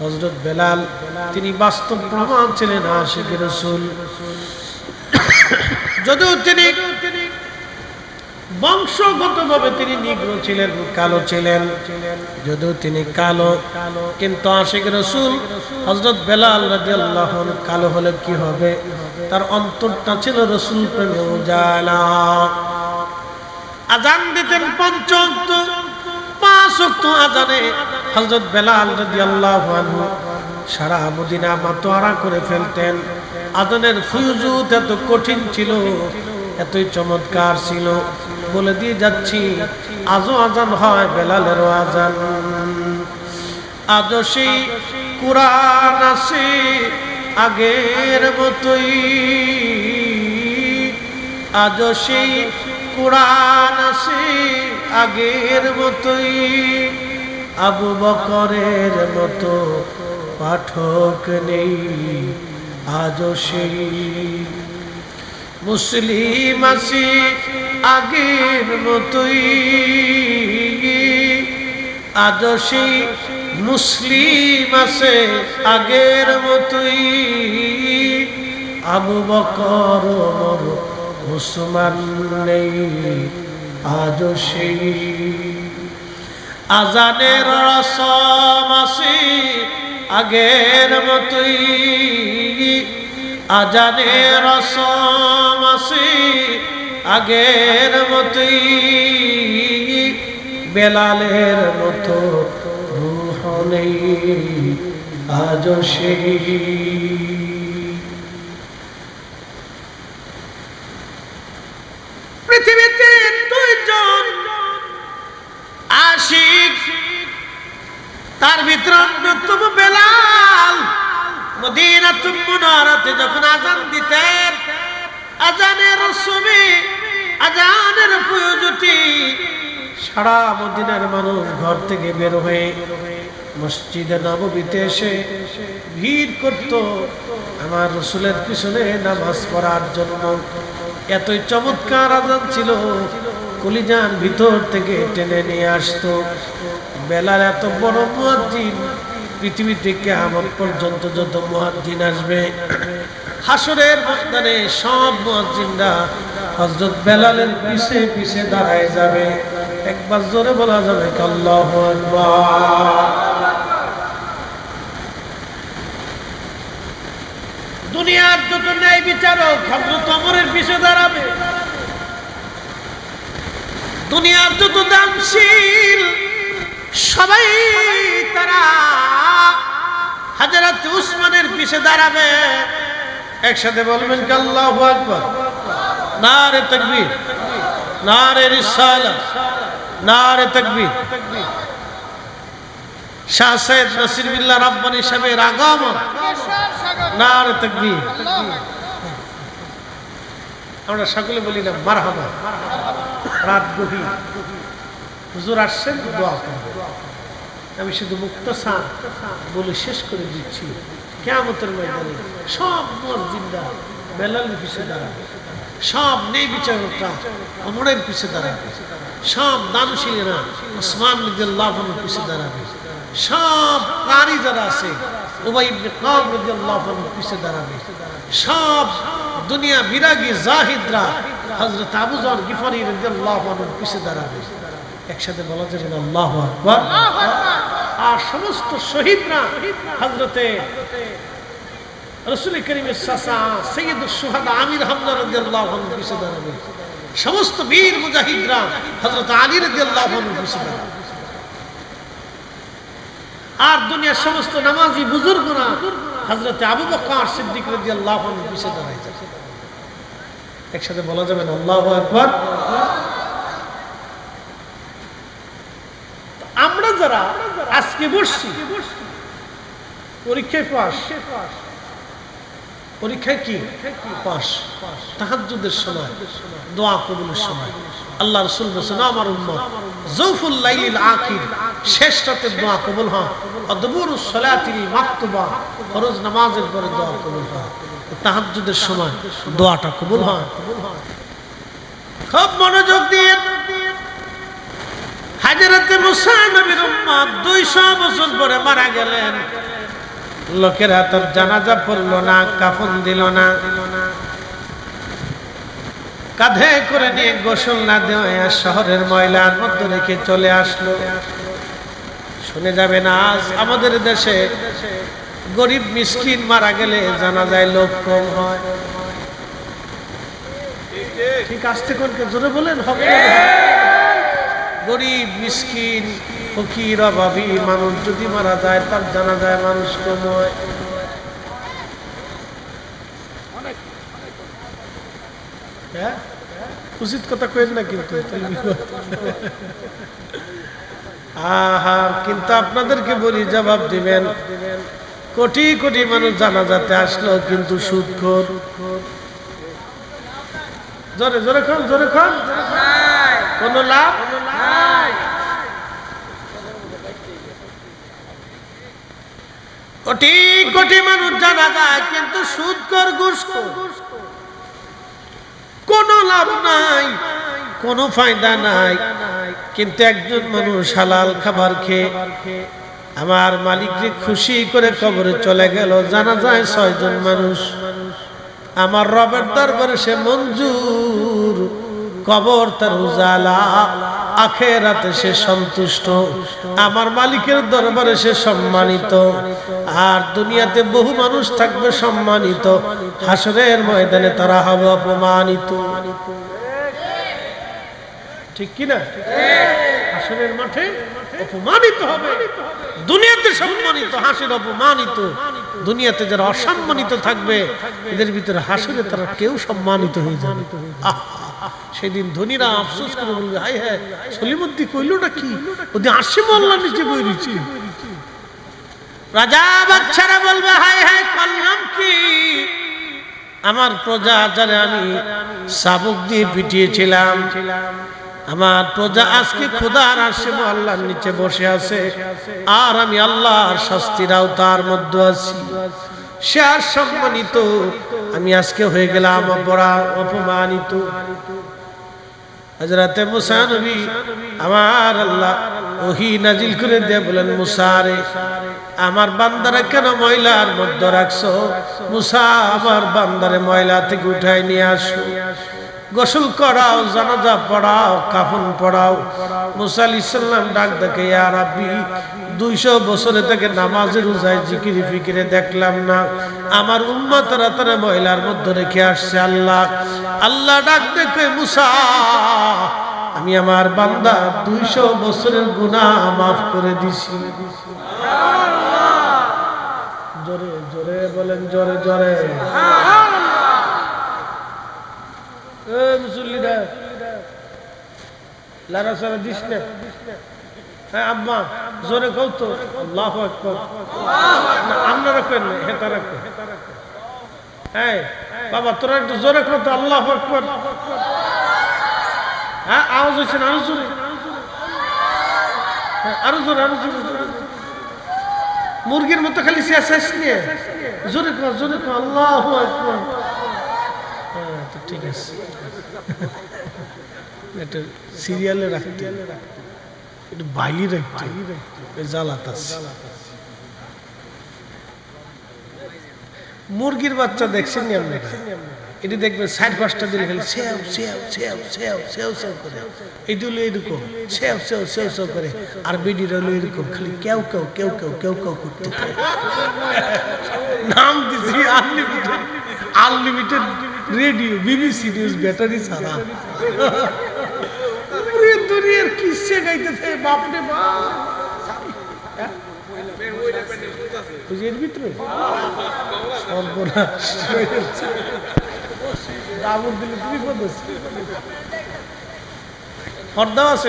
হজরত বেলাল, তিনি বাস্তব প্রমাণ ছিলেন আশিক রসুল। যদিও তিনি বংশগতভাবে তিনি নিগ্র ছিলেন, কালো ছিলেন। যদিও তিনি কালো, কিন্তু আশিক রসুল হজরত বেলাল রাজিয়াল্লাহ কালো হলে কি হবে? তার অন্তরটা ছিল রসুল উজালা। আজান দিতেন পঞ্চক্ত পাঁচ আজানে হজরত বেলাল রাদিয়াল্লাহু আনহু সারা মদিনা মাতোয়ারা করে ফেলতেন। আজানের ফুজুত এত কঠিন ছিল, এতই চমৎকার ছিল। বলে দিয়ে যাচ্ছি, আজও আজান হয় বেলালেরও আজান। আজও সেই কোরআন আসে আগের মতোই। আজও সেই কোরআন আসে আগের মতোই। আবু বকরের মতো পাঠক নেই, আজও সেই। মুসলিম আসি আগের মতোই, আজও সেই মুসলিম আছে আগের মতোই। আবু বকর উসমান নেই, আজও সেই। আজানের রসম আছে আগের মতোই। আজানের রসম আছে আগের মতোই। বেলালের মতো নেই, আজও সেই আজানের প্রয়োজনটি সারা মদিনার মানুষ ঘর থেকে বের হয়ে মসজিদে নববীতে এসে ভিড় করত। আমার রসুলের পিছনে নামাজ পড়ার জন্য এতই চমৎকার আজান ছিল কলিজান ভিতর থেকে টেনে নিয়ে আসতো। বেলার এত বড় মুয়াজ্জিন পৃথিবী থেকে আমার পর্যন্ত যত মুয়াজ্জিন আসবে, হাসরের ময়দানে সব মুয়াজ্জিনরা হযরত বেলালের পিছে পিছে দাঁড়ায় যাবে। একবার জোরে বলা যাবে আল্লাহু দুনিয়ার যত ন্যায় বিচারক হযরত ওমরের পিছে দাঁড়াবে। দুনিয়ার যত দানশীল, সবাই তারা হাজারাত উসমানের পিছে দাঁড়াবে। একসাথে বলবেন আল্লাহু আকবার। নারে তাকবীর, নারে রিসালাত, নারে তাকবীর। শাহ সৈয়দ নসির বিল্লাহ রাব্বানি সাহেবের আগমন, নারে তাকবীর। আমরা সকলে বলি না, মারহাবা। রাত গভীর। হুজুর আসছেন, দোয়া আমি শুধু মুক্ত সান বলে শেষ করে দিচ্ছি। কেমতের ময়দানে সব মসজিদরা বেলালের পিছিয়ে দাঁড়াবে সব নেই বিচারকরা অমরের পিছিয়ে দাঁড়াবে। সব দানশীলেরা, ওসমান রাদিয়াল্লাহুর পিছিয়ে দাঁড়াবে। সব প্রাণী যারা আছে, উবাই সব দুনিয়া বিরাগী দাঁড়াবে। একসাথে বলা আর সমস্ত শহীদরা রসুল করিমের সাসা সৈয়দ সুহাদা আমির দাঁড়াবে। সমস্ত বীর মুজাহিদরা আলী দাঁড়াবে। আর দুনিয়ার সমস্ত নামাজি বুজুর্গরা আবু বকর সিদ্দিক দাঁড়ায় যাবে। একসাথে বলা যাবে না, আল্লাহু আকবার। আমরা যারা আজকে বসছি, পরীক্ষায় পাস পরীক্ষায় কি? পাস তাহাজ্জুদের সময়, দোয়া কবুলের সময়। আল্লাহ রসুল বলছেন আমার উম্মত জৌফুল লাইলিল শেষ রাতে দোয়া কবুল হয়। অদবুর সলাতিনি মাকতুবা, ফরজ নামাজের পরে দোয়া কবুল হয়। তাহাজ্জুদের সময় দোয়াটা কবুল হয়। খুব মনোযোগ দিয়ে হাজারাতে মুসা নবীর উম্মত দুইশো বছর পরে মারা গেলেন। লোকেরা তার জানাজা পড়ল না, কাফন দিল না। কাঁধে করে নিয়ে গোসল না দেওয়া শহরের ময়লার মধ্যে রেখে চলে আসলো। শুনে যাবে না, আজ আমাদের দেশে গরিব মিসকিন মারা গেলে জানা যায় লোক কম হয়। ঠিক আসতে কোনকে? জোরে বলেন, হবে গরিব, মিসকিন ফকির অভাবী মানুষ যদি মারা যায়, তার জানা যায় মানুষ কম হয়? উচিত কথা কেন না কিন্তু। আহা কিন্তু আপনাদেরকে বলি, জবাব দিবেন, কোটি কোটি মানুষ জানা যাতে আসলো কিন্তু সুদখোর। জোরে জোরে খান জোরে খান। কোন লাভ? কোটি কোটি মানুষ জানা যায়, কিন্তু সুদকর ঘুষখোর কোনো লাভ নাই, কোনো ফায়দা নাই, কিন্তু একজন মানুষ হালাল খাবার খেয়ে আমার মালিককে খুশি করে কবরে চলে গেল। জানা যায় ছয়জন মানুষ। আমার রবের দরবারে সে মঞ্জুর। কবর তার উজালা আখেরাতে সে সন্তুষ্ট। আমার মালিকের দরবারে সে সম্মানিত। আর দুনিয়াতে বহু মানুষ থাকবে সম্মানিত। হাসরের ময়দানে তারা হবে অপমানিত। ঠিক কিনা? হাসরের মাঠে অপমানিত হবে। দুনিয়াতে সম্মানিত হাসির অপমানিত। দুনিয়াতে যারা অসম্মানিত থাকবে এদের ভিতরে হাসরে তারা কেউ সম্মানিত হয়ে যাবে। আহ, সেদিন ধনীরা আফসোস করে বলবে হাই হ্যাঁ সলিমদ্দি কইলটা কি? ওদি আসে মোল্লা নিচে বই দিচ্ছি রাজা বাচ্চারা বলবে হাই হাই করলাম কি? আমার প্রজা যারা আমি শাবক দিয়ে পিটিয়েছিলাম, আমার প্রজা আজকে খোদার আসে আল্লাহর নিচে বসে আছে, আর আমি আল্লাহর শাস্তির আওতার মধ্যে আছি। সে আর সম্মানিত। আমি আজকে হয়ে গেলাম অপরা, অপমানিত। হজরতে মুসা নবী আমার আল্লাহ ওহি নাজিল করে দিয়ে বলেন মুসারে আমার বান্দারা কেন ময়লার মধ্যে রাখছো? মুসা আমার বান্দারে ময়লা থেকে উঠাই নিয়ে আসো। গোসল করাও জানাজা পড়াও কাফন পড়াও। মুসা আলি সাল্লাম ডাক দেখে আর আব্বি দুইশো বছরে থেকে নামাজের রোজায় জিকিরি ফিকিরে দেখলাম না। আমার উম্মতরা তারা মহিলার মধ্যে রেখে আসছে আল্লাহ। আল্লাহ ডাক দেখে মুসা আমি আমার বান্দা দুইশো বছরের গুণা মাফ করে দিছি। জোরে জোরে বলেন জোরে জোরে এ মুসল্লিরা সারা দিস না হ্যাঁ আম্মা জোরে কও তো। আল্লাহ আকবার। আপনারা কেন হ্যাঁ তারা হ্যাঁ বাবা তোরা একটু জোরে কও তো আল্লাহ আকবার। হ্যাঁ আওয়াজ হচ্ছে না আরও জোরে। হ্যাঁ, আরও জোরে আরও জোরে জোরে। মুরগির মতো খালি শেষ নিয়ে। জোরে কো জোরে কো আল্লাহ আকবার। হ্যাঁ, তো ঠিক আছে। এটা সিরিয়ালে রাখতে। একটু বাইলি রাখতে। জ্বালাত মুরগির বাচ্চা দেখছেন আপনি এটি দেখবেন সাইড পাঁচটা দিলে খালি সেও সেও সেও সেও সেও সেও করে। এটি হলো এরকম। সেও সেও সেও সেও করে। আর বিডির হলো এরকম। খালি কেউ কেউ কেউ কেউ কেউ কেউ করতে থাকে নাম দিছি unlimited unlimited radio BBC news battery ছাড়া। পুরো কিসে গাইতেছে, বাপ বলতেছি? পর্দাও আছে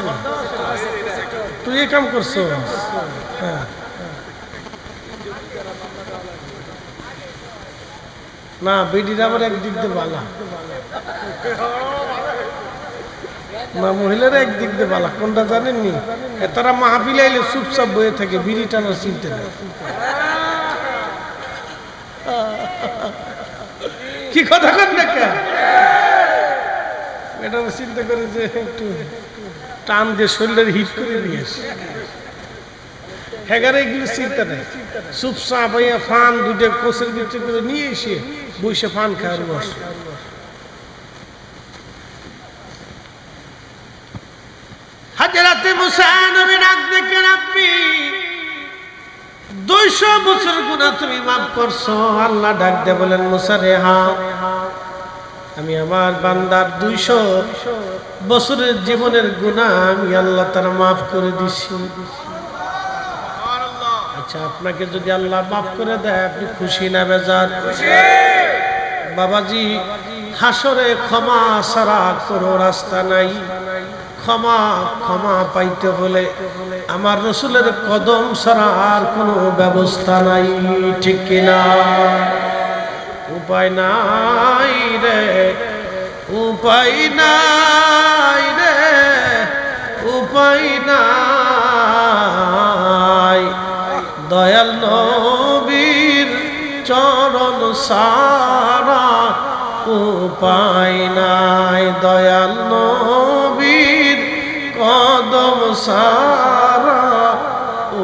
তুই এ কাম করছ। হ্যাঁ। না, বেডির আবার একদিক দিয়ে বালা। না, মহিলারা একদিক দিয়ে বালা। কোনটা জানেননি? তারা মাহফিল আইলে চুপচাপ বয়ে থাকে, বিড়ি টানার চিনতে কি কথা কেন এটা চিন্তা করে যে একটু টান দিয়ে শরীরের হিট করে দিয়েছে হেগারে এগুলো চিন্তা নেই। চুপচাপ ফান দুটো কোষের ভিতরে করে নিয়ে এসে বসে ফান খাওয়ার বস হাজারাতে মুসানবী ডাক দেখে রাখবি দুইশো বছর গুণা তুমি মাফ করছ। আল্লাহ ডাক দে বলেন মুসারে হা আমি আমার বান্দার দুইশো বছরের জীবনের গুণা আমি আল্লাহ তারা মাফ করে দিছি। আচ্ছা আপনাকে যদি আল্লাহ মাফ করে দেয় আপনি খুশি না বেজার? বাবাজি হাসরে ক্ষমা সারা কোনো রাস্তা নাই। ক্ষমা ক্ষমা পাইতে হলে আমার রসুলের কদম ছাড়া আর কোনো ব্যবস্থা নাই, ঠিক কিনা উপায় নাই রে, উপায় নাই রে, উপায় নাই। দয়াল নবীর চরণ সারা উপায় নাই, দয়াল নবীর সারা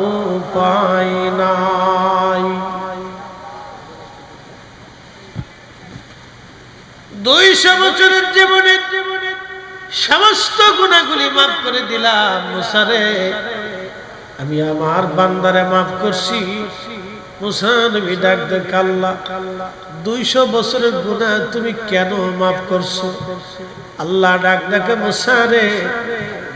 উপায় নাই। দুইশো বছরের জীবনে সমস্ত গুণাগুলি মাফ করে দিলাম মুসারে। আমি আমার বান্দারে মাফ করছি। মুসানবী ডাক দে কাল্লা, দুইশো বছরের গুণা তুমি কেন মাফ করছ? আল্লাহ ডাক ডাকে, মুসারে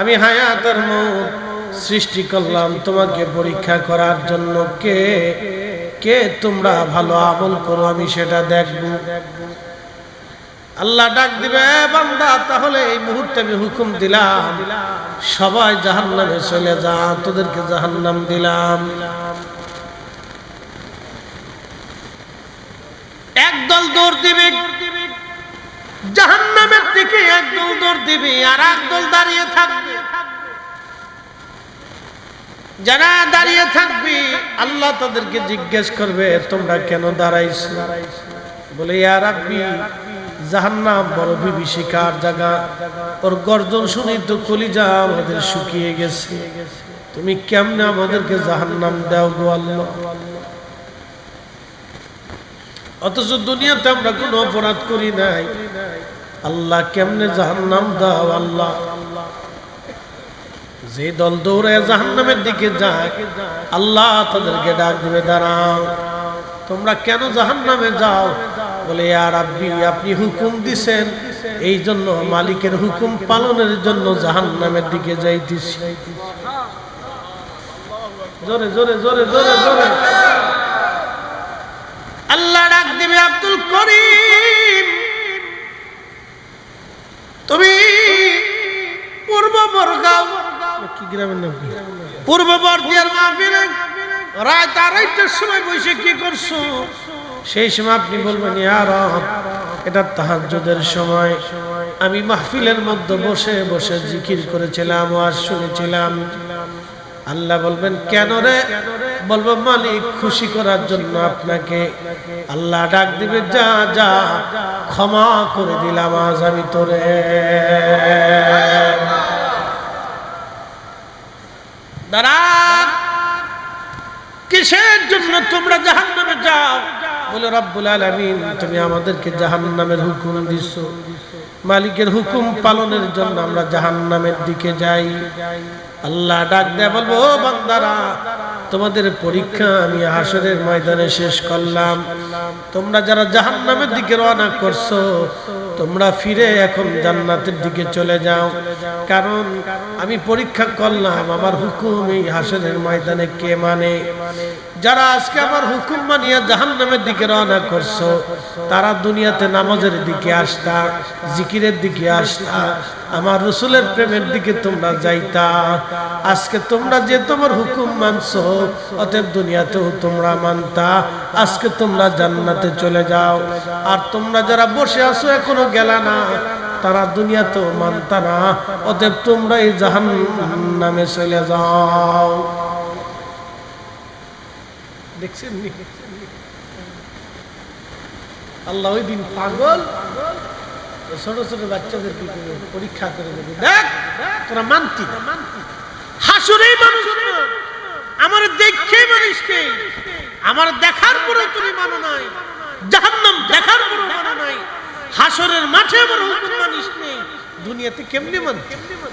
আমি হায়াতের মৌত সৃষ্টি করলাম তোমাকে পরীক্ষা করার জন্য। কে কে তোমরা ভালো আমল করো, আমি সেটা দেখব। আল্লাহ ডাক দিবে বান্দা, তাহলে এই মুহূর্তে আমি হুকুম দিলাম, সবাই জাহান্নামে চলে যা, তোদেরকে জাহান্নাম দিলাম। একদল দৌড় দিবে জাহান্নামের দিকে একদল দৌড় দিবে আর একদল দাঁড়িয়ে থাকবে। যারা দাঁড়িয়ে থাকবি, আল্লাহ তাদেরকে জিজ্ঞেস করবে, তোমরা কেন বলে জাহান্নাম বড় বিভীষিকার জায়গা? ওর গর্জন শুনি তো কলিজা আমাদের শুকিয়ে গেছে। তুমি কেমনে আমাদেরকে জাহান্নাম দাও গো আল্লাহ? অথচ দুনিয়াতে আমরা কোনো অপরাধ করি নাই। আল্লাহ কেমনে জাহান্নাম দাও আল্লাহ? যে দল দৌড়ে জাহান্নামের দিকে যায়, আল্লাহ তাদেরকে ডাক দিবে, দাঁড়াও, তোমরা কেন জাহান্নামে যাও? বলে আর আব্বি আপনি হুকুম দিছেন এই জন্য মালিকের হুকুম পালনের জন্য জাহান্নামের দিকে যাইতেছি। জোরে জোরে জোরে জোরে জোরে। আল্লাহ ডাক দিবে, আব্দুল করিম তুমি পূর্ব বরগাঁও। কি গ্রামের নাম পূর্ব বর্দিয়ার মাহফিলে রাত আড়াইটার সময় বসে কি করছ? সেই সময় আপনি বলবেন আর এটা তাহাজ্জুদের সময়। আমি মাহফিলের মধ্যে বসে বসে জিকির করেছিলাম আর শুনেছিলাম। আল্লাহ বলবেন কেন রে? বলব, মালিক, খুশি করার জন্য আপনাকে আল্লাহ ডাক দিবে, যা যা, ক্ষমা করে দিলাম, আজ আমি তোরে। কিসের জন্য তোমরা জাহান্নামে যাও? বলে, রব্বুল আলামিন, তুমি আমাদেরকে জাহান্নামের হুকুম দিছো। মালিকের হুকুম পালনের জন্য আমরা জাহান্নামের দিকে যাই। আল্লাহ ডাক দেয় বলব বান্দারা তোমাদের পরীক্ষা আমি হাসরের ময়দানে শেষ করলাম। তোমরা যারা জাহান নামের দিকে রওনা করছ, তোমরা ফিরে এখন জান্নাতের দিকে চলে যাও। কারণ আমি পরীক্ষা করলাম, আমার হুকুম এই হাসরের ময়দানে কে মানে? যারা আজকে আমার হুকুম মানিয়া জাহান্নামের দিকে রওনা করছ, তারা দুনিয়াতে নামাজের দিকে আসতা, জিকিরের দিকে আসতা, আমার রসুলের প্রেমের দিকে তোমরা যাইতা। আজকে তোমরা যে তোমার হুকুম মানছো, অতএব দুনিয়াতেও তোমরা মানতা। আজকে তোমরা জান্নাতে চলে যাও। আর তোমরা যারা বসে আছো, এখনও গেলা না, তারা দুনিয়াতেও মানতা না। অতএব তোমরা এই জাহান নামে চলে যাও। দেখছেন? আল্লাহ ওই দিন পাগল। ছোট ছোট বাচ্চাদের? পরীক্ষা করে দেবে। দেখ, তোরা মানতি। মানুষ। আমার দেখে মানুষ কে আমার দেখার পরেও তুমি মানো নাই। জাহান্নাম দেখার পরেও মানো নাই। হাসরের মাঠে আমার হুকুম মানিস নেই দুনিয়াতে কেমনে মান কেমনে মান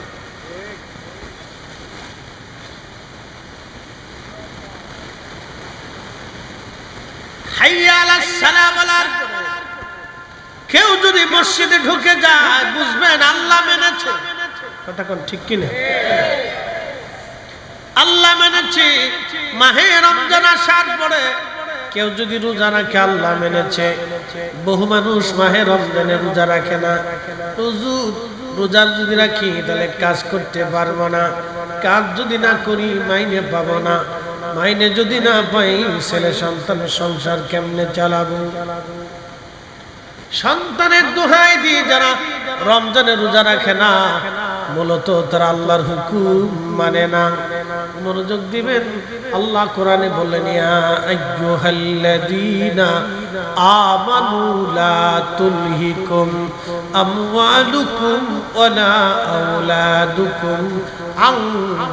কেউ যদি মসজিদে ঢুকে যায়, বুঝবেন আল্লাহ মেনেছে। কথা ঠিক কিনা? আল্লাহ মেনেছে। মাহে রমজান আসার পরে কেউ যদি রোজা রাখে, আল্লাহ মেনেছে। বহু মানুষ মাহে রমজানে রোজা রাখে না। হুজুর রোজা যদি রাখি, তাহলে কাজ করতে পারব না। কাজ যদি না করি, মাইনে পাবো না। মাইনে যদি না পাই, ছেলে সন্তান সংসার কেমনে চালাবো? সন্তানের দোহাই দিয়ে যারা রমজানে রোজা রাখে না, মূলত তারা আল্লাহর হুকুম মানে না। মনোযোগ দিবেন? আল্লাহ কোরআনে বললেন, ইয়া আইয়ুহাল্লাযীনা আমানু লা তুলহিকুম আমওয়ালুকুম ওয়ালা আওলাদুকুম আন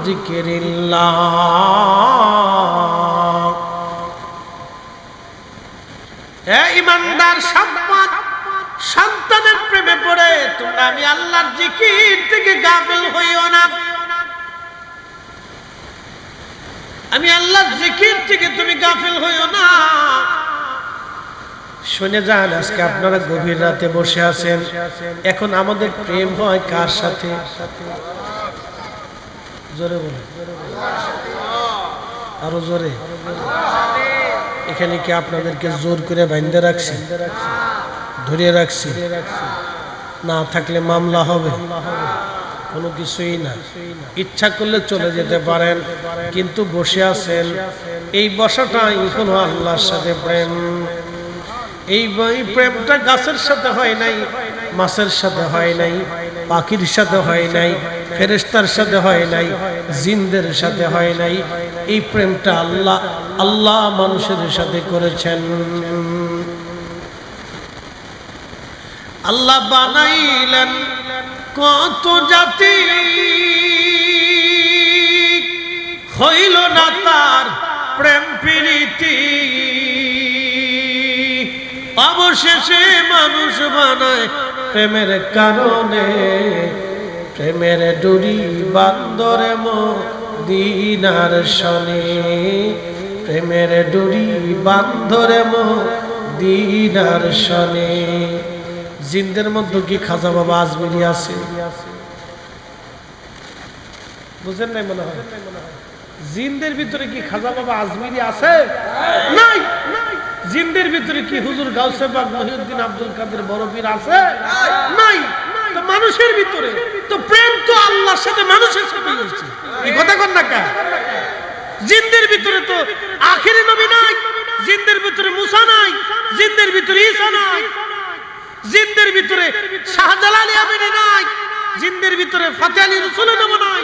যিকরিল্লাহ হে ইমানদার সম্পদ, সন্তানের প্রেমে পড়ে তোমরা আমি আল্লাহর জিকির থেকে গাফিল হইও না। আমি আল্লাহর জিকির থেকে তুমি গাফিল হইও না। শুনে যান, আজকে আপনারা গভীর রাতে বসে আছেন। এখন আমাদের প্রেম হয় কার সাথে? জোরে আরও জোরে। এখানে কি আপনাদেরকে জোর করে বাইন্দে রাখছি? ধরে রাখছি? না থাকলে মামলা হবে। কোনো কিছুই না। ইচ্ছা করলে চলে যেতে পারেন, কিন্তু বসে আছেন। এই বসাটা কোনো আল্লাহর সাথে প্রেম। এই প্রেমটা গাছের সাথে হয় নাই, মাছের সাথে হয় নাই। পাখির সাথে হয় নাই ফেরেস্তার সাথে হয় নাই, জিনদের সাথে হয় নাই। এই প্রেমটা আল্লাহ আল্লাহ মানুষের সাথে করেছেন। আল্লাহ বানাইলেন কত জাতি। হইল না তার প্রেম প্রীতি। অবশেষে মানুষ বানায় প্রেমের কারণে, প্রেমের ডুরি বান্দরে দিনার শনে। প্রেমের ডুরি বান্ধরে দিনার শনে। জিনদের মধ্যে কি খাজা বাবা আজমিরি আছে? বুঝেন নাই মনে হয়? জিনদের ভিতরে কি খাজা বাবা আজমিরি আছে? নাই! জিনদের ভিতরে কি হুজুর গাউসে বাগ মহিউদ্দিন আব্দুল কাদের বড় পীর আছে? নাই। তো মানুষের ভিতরে তো প্রেম তো আল্লাহর সাথে মানুষের সাথে হয়েছে। এই কথা কর না কা জিনদের ভিতরে তো আখেরি নবী নাই জিনদের ভিতরে মুসা নাই জিনদের ভিতরে ঈসা নাই জিনদের ভিতরে শাহজালাল আমিনী নাই জিনদের ভিতরে ফাতে আলী রসুল নাম নাই।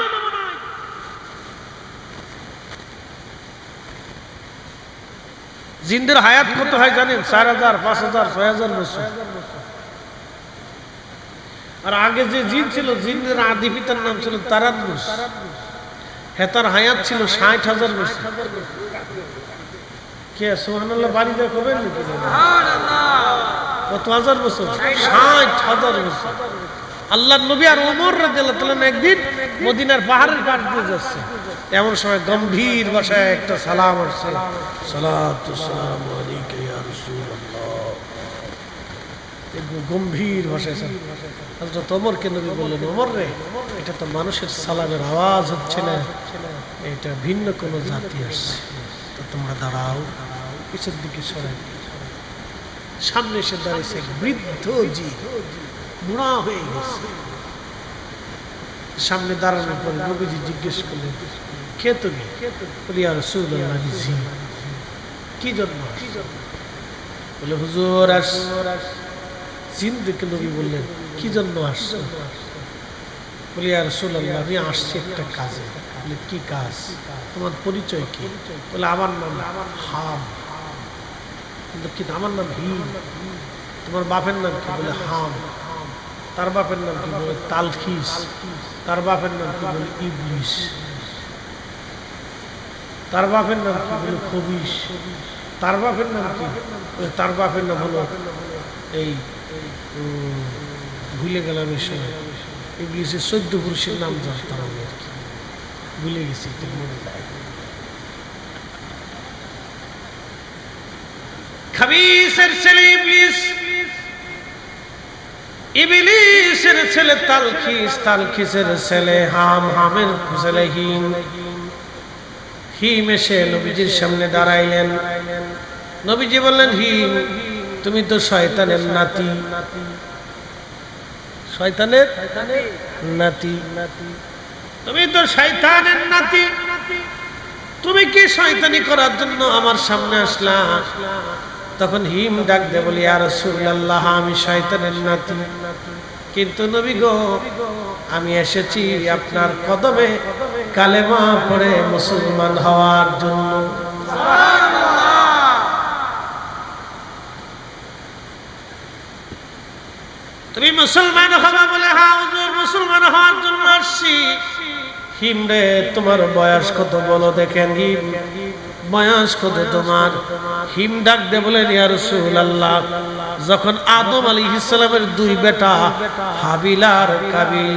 জিনদের হায়াত কত হয় জানেন? চার হাজার, পাঁচ হাজার, ছয় হাজার বছর। আর আগে যে জিন ছিল জিনদের আদি পিতার নাম ছিল তারাদুস হেতার হায়াত ছিল ষাট হাজার বছর। কে সোহানাল্লাহ বাড়িতে করবেন কত হাজার বছর? ষাট হাজার বছর। আল্লাহ নবী আর ওমর রাদিয়াল্লাহু একদিন মদিনার পাহাড়ের কাঠ দিয়ে যাচ্ছে। এমন সময় গম্ভীর ভাষায় একটা সালাম আসছে। সালামু গম্ভীর ভাষায় হজরত ওমরকে নবী বললেন, ওমর রে, এটা তো মানুষের সালামের আওয়াজ হচ্ছে না। এটা ভিন্ন কোনো জাতি আসছে। তো তোমরা দাঁড়াও পিছের দিকে সরাই সামনে এসে দাঁড়িয়েছে বৃদ্ধ জি। বুড়া হয়ে গেছে। সামনে দাঁড়ানোর পরে নবীজি জিজ্ঞেস করলেন কে তুমি? কি জন্য বলে হুজুর আস। জিন দেখে নবী বললেন কি জন্য আসছো? বলি আর আমি আসছি একটা কাজে। বলে কি কাজ? তোমার পরিচয় কি? বলে আমার নাম হাম। বলে, কি আমার নাম হিম? তোমার বাপের নাম কি? বলে হাম। তার বাপের নাম কি বলে? তালখিস। তার বাপের নাম কি বলে? ইবলিশ তার বাপের নাম কি বলে? কবিশ তার বাপের নাম কি? তার বাপের নাম হলো এই ভুলে গেলাম এই সময় ইবলিশের চোদ্দ পুরুষের নাম জানতাম আমি আর কি। ভুলে গেছি মনে খাবিসের ছেলে ইবলিশ ইবলিশের ছেলে তালখিস, তালখিসের ছেলে হাম, হামের ছেলে হিম। হিম এসে নবীজির সামনে দাঁড়াইলেন। নবীজি বললেন, হিম, তুমি তো শয়তানের নাতি। শয়তানের নাতি। তুমি তো শয়তানের নাতি। তুমি কি শয়তানি করার জন্য আমার সামনে আসলা? তখন হিম ডাক দে বলি আর রাসূলুল্লাহ, আমি শয়তানের নাতি। কিন্তু নবী গো, আমি এসেছি আপনার কদমে কালেমা পড়ে মুসলমান হওয়ার জন্য। তুমি মুসলমান হবা বলে হ্যাঁ হুজুর, মুসলমান হওয়ার জন্য আসছি। হিম রে, তোমার বয়স কত বলো দেখেন, হিম। বয়স কত তোমার? হিম ডাক দে বলেন, ইয়া রাসূলুল্লাহ। যখন আদম আলী ইসলামের দুই বেটা হাবিল আর কাবিল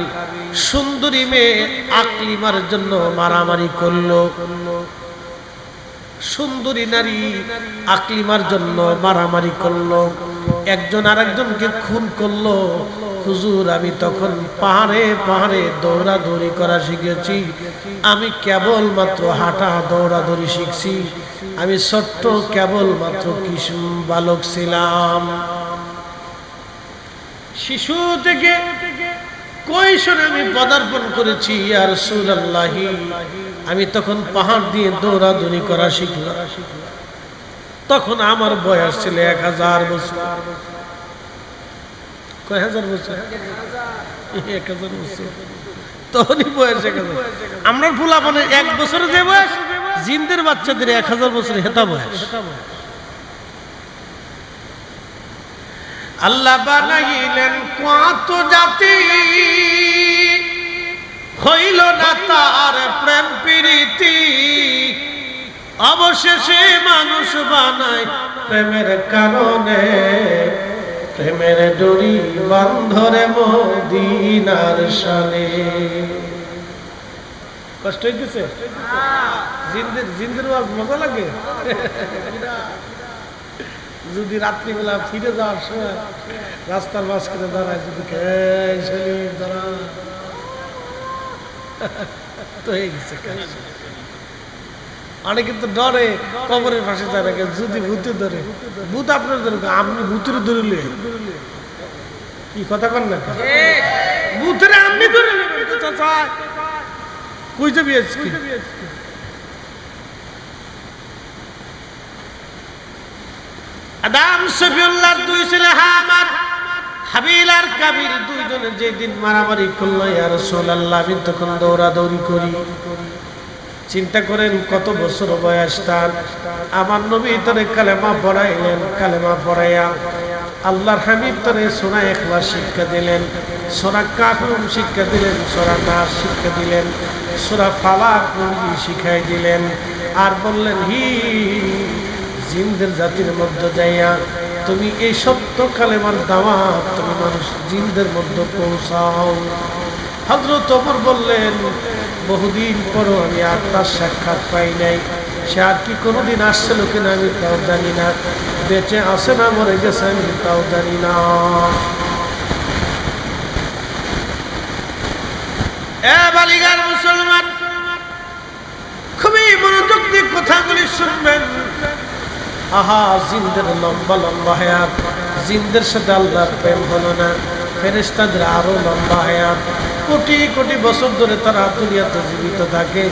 সুন্দরী মেয়ে আকলিমার জন্য মারামারি করল। সুন্দরী নারী আকলিমার জন্য মারামারি করল। একজন আরেকজনকে খুন করল। হুজুর, আমি তখন পাহাড়ে পাহাড়ে দৌড়াদৌড়ি করা শিখেছি। আমি কেবল মাত্র হাঁটা, দৌড়াদৌড়ি শিখছি। আমি ছোট্ট কেবল মাত্র কিছু বালক ছিলাম। শিশু থেকে কৈশোরে আমি পদার্পণ করেছি আর সুলাল্লাহি আমি তখন পাহাড় দিয়ে দৌড়াদৌড়ি করা শিখলাম। তখন আমার বয়স ছিল এক হাজার বছর। কয় হাজার বছর? এক হাজার বছর। তখনই বয়স এক হাজার। আমরা ফুলাপনে এক বছরে যে বয়স? জিন্দের বাচ্চাদের এক হাজার বছর হেতা বয়স। আল্লাহ বানাইলেন কত জাতি। হইল না তার প্রেম প্রীতি। অবশেষে মানুষ বানায় প্রেমের কারণে। প্রেমের ডরি বান্ধরে মদিনার সানে কষ্ট হইতেছে? জিন্দের মজা লাগে? যদি রাত্রিবেলা ফিরে যাওয়ার সময় রাস্তার মাঝখানে দাঁড়ায় যদি দাঁড়া তো হয়ে গেছে কাজ। অনেকে তো ডরে কবরের পাশে যদি ভূতে ধরে। ভূত আপনার ধরে আপনি ভূতের ধরলে কি কথা কন না? ভূতের আপনি ধরে চাচা। যাবি আজকে? আদাম সফিউল্লাহর দুই ছেলে হামার হাবিল আর কাবির দুইজনে যেদিন মারামারি করল ইয়া রাসূলুল্লাহ আমি তখন দৌড়াদৌড়ি করি। চিন্তা করেন কত বছর বয়স তার? আমার নবী তরে কালেমা পড়াইলেন কালেমা পড়াইয়া আল্লাহর হাবিব তরে সোনা একলা শিক্ষা দিলেন। সোনা কাকুম শিক্ষা দিলেন সোনা নাচ শিক্ষা দিলেন সোনা ফালা কুড়ি শিখাই দিলেন। আর বললেন, হি, জিনদের জাতির মধ্যে যাইয়া তুমি এই সত্য কালেমার দাওয়াত তুমি মানুষ জিনদের মধ্যে পৌঁছাও। হজরত ওমর বললেন, বহুদিন পরও আমি আর তার সাক্ষাৎ পাই নাই। সে আর কি কোনোদিন আসছিল কিনা আমি তাও জানি না। বেঁচে আসে না মরে গেছে আমি তাও জানি না। মুসলমান, খুবই মনোযোগ দিয়ে কথাগুলি শুনবেন। আহা, জিন্দের লম্বা লম্বা হায়াত। জিন্দের সাথে আল্লাহর প্রেম হলো না। ফেরেস্তাদের আরও লম্বা হায়াত। কোটি কোটি বছর ধরে তারা দুনিয়াতে জীবিত থাকে,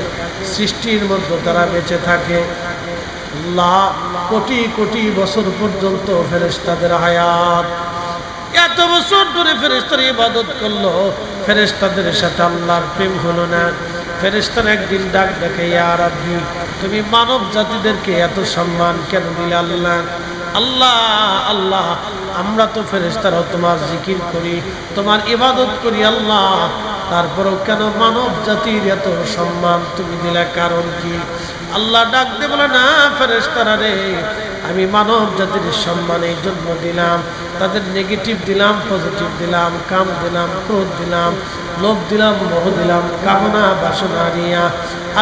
সৃষ্টির মধ্যে তারা বেঁচে থাকে। লাখ কোটি কোটি বছর পর্যন্ত ফেরেস্তাদের হায়াত। এত বছর ধরে ফেরেস্তার ইবাদত করল। ফেরেস্তাদের সাথে আল্লাহর প্রেম হলো না। ফেরেস্তার একদিন ডাক দেখে ইয়ার আপনি তুমি মানব জাতিদেরকে এত সম্মান কেন দিলে আল্লাহ? আল্লাহ আল্লাহ, আমরা তো ফেরেস্তারাও তোমার জিকির করি, তোমার ইবাদত করি, আল্লাহ। তারপরেও কেন মানব জাতির এত সম্মান তুমি দিলে? কারণ কি? আল্লাহ ডাক দে না ফেরেস্তারা রে, আমি মানব জাতির সম্মান এই জন্য দিলাম। তাদের নেগেটিভ দিলাম পজিটিভ দিলাম, কাম দিলাম, ক্রোধ দিলাম, লোভ দিলাম, মোহ দিলাম, কামনা বাসনা নিয়া,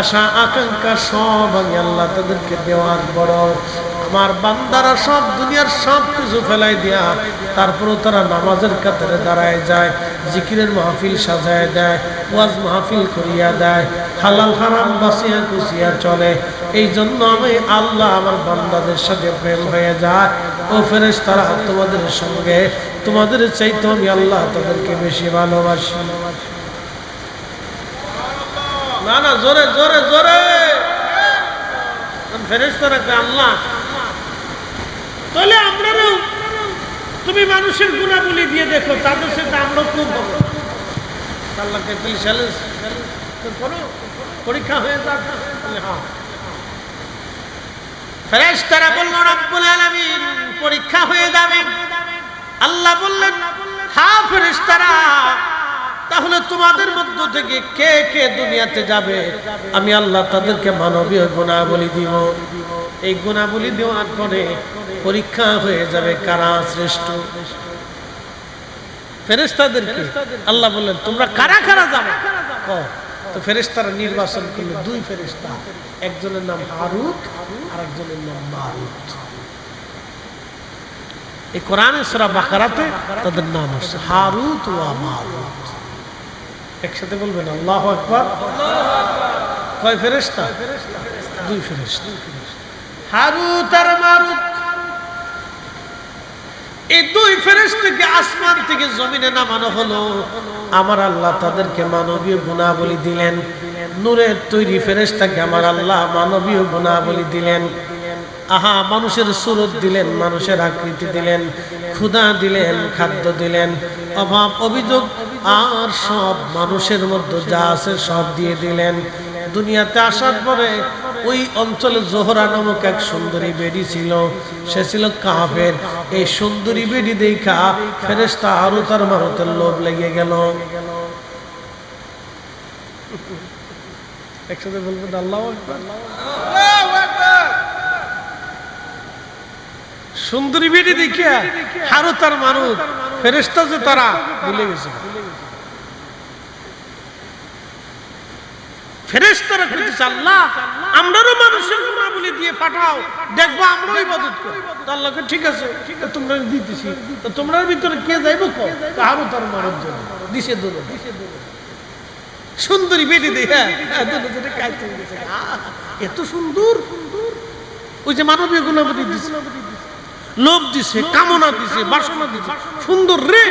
আশা, আকাঙ্ক্ষা সব আমি আল্লাহ তাদেরকে দেওয়ার বড় আমার বান্দারা সব দুনিয়ার সব কিছু ফেলাই দিয়া তারপরেও তারা নামাজের কাতারে দাঁড়ায় যায়, জিকিরের মাহফিল সাজায় দেয়, ওয়াজ মাহফিল করিয়া দেয়, হালাল হারাম বাসিয়া কুসিয়া চলে। এই জন্য আমি আল্লাহ আমার বান্দাদের সাথে প্রেম হয়ে যায়। ও ফেরেস তারা তোমাদের সঙ্গে, তোমাদের চাইতে আমি আল্লাহ তাদেরকে বেশি ভালোবাসি। না না, জোরে জোরে জোরে। ফেরেস তারা আল্লাহ তাহলে আপনারও তুমি মানুষের গুণাবলী দিয়ে দেখো, তাদের সাথে আমরা খুব পরীক্ষা হয়ে যাক, তাহলে হ্যাঁ। পরীক্ষা হয়ে যাবে। আল্লাহ বললেন হ্যাঁ ফেরেশতারা, তাহলে তোমাদের মধ্য থেকে কে কে দুনিয়াতে যাবে? আমি আল্লাহ তাদেরকে মানবীয় গুণাবলী দিব। এই গুণাবলী দেওয়ার পরে পরীক্ষা হয়ে যাবে কারা শ্রেষ্ঠ? ফেরেস্তাদেরকে আল্লাহ বললেন, তোমরা কারা কারা যাবে। তো ফেরেস্তারা নির্বাচন করল দুই ফেরেস্তা একজনের নাম হারুত আর একজনের নাম মারুত এই কোরআনে সূরা বাকারাতে তাদের নাম আছে হারুত ওয়া মারুত। একসাথে বলবেন, আল্লাহ আকবার। কয় ফেরেস্তা দুই ফেরেস্তা হারুত আর এই দুই ফেরেশতাকে আসমান থেকে জমিনে নামানো হলো। আমার আল্লাহ তাদেরকে মানবীয় গুণাবলী দিলেন। নূরের তৈরি ফেরেশতাকে আমার আল্লাহ মানবীয় গুণাবলী দিলেন। আহা, মানুষের সুরত দিলেন, মানুষের আকৃতি দিলেন, ক্ষুধা দিলেন, খাদ্য দিলেন। অভাব, অভিযোগ, আর সব মানুষের মধ্যে যা আছে সব দিয়ে দিলেন। দুনিয়াতে আসার পরে ওই অঞ্চলে জোহরা নামক এক সুন্দরী বেডি ছিল। সে ছিল কাফের। এই সুন্দরী বেডি দেখা ফেরেস্তা আরও তার মারতের লোভ লেগে গেল। একসাথে বলবেন, আল্লাহ সুন্দরী বেডি দেখে আরও তার মারুত। ফেরেস্তা যে তারা ভুলে গেছে আল্লাহ আমরারও মানুষের গুণাবলী দিয়ে পাঠাও। দেখব আমরাও ইবাদত করি আল্লাহকে ঠিক আছে তোমরা দিতেছি। তো তোমরার ভিতরে কে তার জন্য দিশে সুন্দরী বেটি দে হ্যাঁ হ্যাঁ, এত সুন্দর। ওই যে মানবীয় গুণাবলী দিছে। লোভ দিছে কামনা দিছে বাসনা দিছে। সুন্দর রে।